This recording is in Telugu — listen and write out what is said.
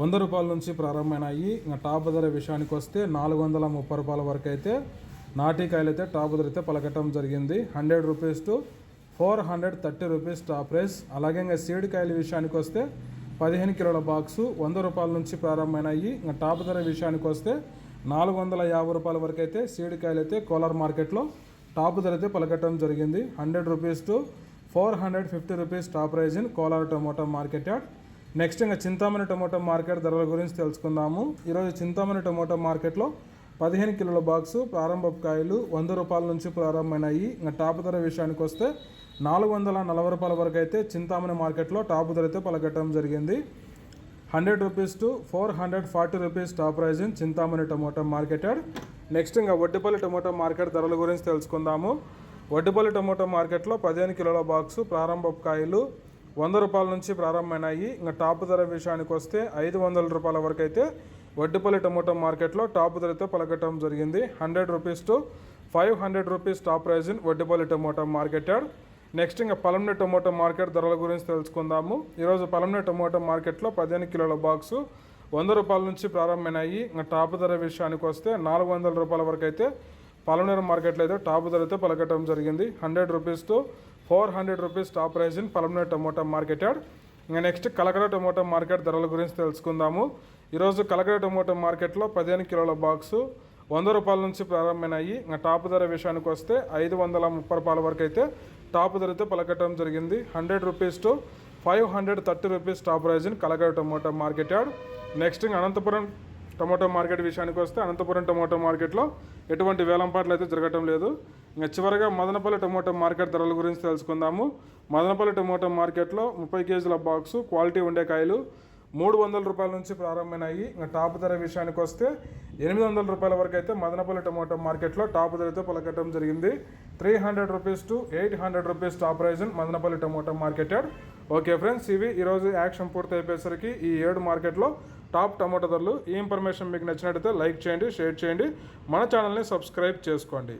వంద రూపాయల నుంచి ప్రారంభమైనాయి. ఇంకా టాప్ ధర విషయానికి వస్తే నాలుగు వందల ముప్పై రూపాయల వరకు అయితే నాటికాయలు అయితే టాప్ ధర అయితే పలకటం జరిగింది. Hundred rupees to four hundred thirty rupees top price. అలాగే ఇంకా సీడ్ కాయల విషయానికి వస్తే పదిహేను కిలోల బాక్సు వంద రూపాయల నుంచి ప్రారంభమైనాయి. ఇంకా టాప్ ధర విషయానికి వస్తే నాలుగు వందల యాభై రూపాయల వరకు అయితే సీడ్ కాయలు అయితే కోలార్ మార్కెట్లో టాప్ ధర అయితే పలకటం జరిగింది. Hundred rupees to four hundred fifty rupees top price in Kolar tomato market yard. Next ఇంకా చింతామణి టమోటా మార్కెట్ ధరల గురించి తెలుసుకుందాము. ఈరోజు చింతామణి టమోటా మార్కెట్లో పదిహేను కిలోల బాక్సు ప్రారంభపు కాయలు వంద రూపాయల నుంచి ప్రారంభమైనాయి. ఇంకా టాప్ ధర విషయానికి వస్తే నాలుగు వందల నలభై రూపాయల వరకు అయితే చింతామణి మార్కెట్లో టాప్ ధర అయితే పలకట్టడం జరిగింది. Hundred rupees to four hundred forty rupees top price in Chintamani tomato market next ఇంకా వడ్డిపల్లి టమోటా మార్కెట్ ధరల గురించి తెలుసుకుందాము. వడ్డిపల్లి టమోటా మార్కెట్లో పదిహేను కిలోల బాక్సు ప్రారంభపు కాయలు వంద రూపాయల నుంచి ప్రారంభమైనాయి. ఇంకా టాప్ ధర విషయానికి వస్తే ఐదు వందల రూపాయల వరకు అయితే వడ్డిపల్లి టమోటా మార్కెట్లో టాప్ ధరతో పలకటం జరిగింది. Hundred rupees to five hundred rupees top price in Vaddipalli tomato market next ఇంకా పలంనే టొమాటో మార్కెట్ ధరల గురించి తెలుసుకుందాము. ఈరోజు పలంనే టమోటో మార్కెట్లో పదిహేను కిలోల బాక్సు వంద రూపాయల నుంచి ప్రారంభమైనాయి. ఇంకా టాప్ ధర విషయానికి వస్తే నాలుగు వందల రూపాయల వరకు అయితే పలమనేరు మార్కెట్లో అయితే టాప్ ధరతో పలకటం జరిగింది. Hundred రూపీస్తో four hundred rupees top price in Palamaner tomato market yard ఇంకా నెక్స్ట్ కలకడ టమోటా మార్కెట్ ధరల గురించి తెలుసుకుందాము. ఈరోజు కలకడ టమోటా మార్కెట్లో పదిహేను కిలోల బాక్సు వంద రూపాయల నుంచి ప్రారంభమైనాయి. ఇంకా టాప్ ధర విషయానికి వస్తే ఐదు వందల ముప్పై రూపాయల వరకు అయితే టాప్ ధరతో పలకటం జరిగింది. Hundred rupees to five hundred thirty rupees top price in Kalakada tomato market yard next Anantapuram tomato market విషయానికి వస్తే అనంతపురం టొమాటో మార్కెట్లో ఎటువంటి వేలంపాట్లు అయితే జరగటం లేదు. ఇంకా చివరగా మదనపల్లి టొమాటో మార్కెట్ ధరల గురించి తెలుసుకుందాము. మదనపల్లి టొమాటో మార్కెట్లో ముప్పై కేజీల బాక్సు క్వాలిటీ ఉండే కాయలు మూడు వందల రూపాయల నుంచి ప్రారంభమైనాయి. ఇంకా టాప్ ధర విషయానికి వస్తే ఎనిమిది వందల రూపాయల వరకు అయితే మదనపల్లి టొమాటో మార్కెట్లో టాప్ ధరతో పలకటం జరిగింది. Three hundred rupees to eight hundred rupees top price Madanapalle tomato market okay friends ఇవి ఈరోజు యాక్షన్ పూర్తి అయిపోయేసరికి ఈ ఏడు మార్కెట్లో టాప్ టమాటో ధరలు ఈ ఇన్ఫర్మేషన్ మీకు నచ్చినట్టయితే లైక్ చేయండి షేర్ చేయండి. మన ఛానల్ని సబ్స్క్రైబ్ చేసుకోండి.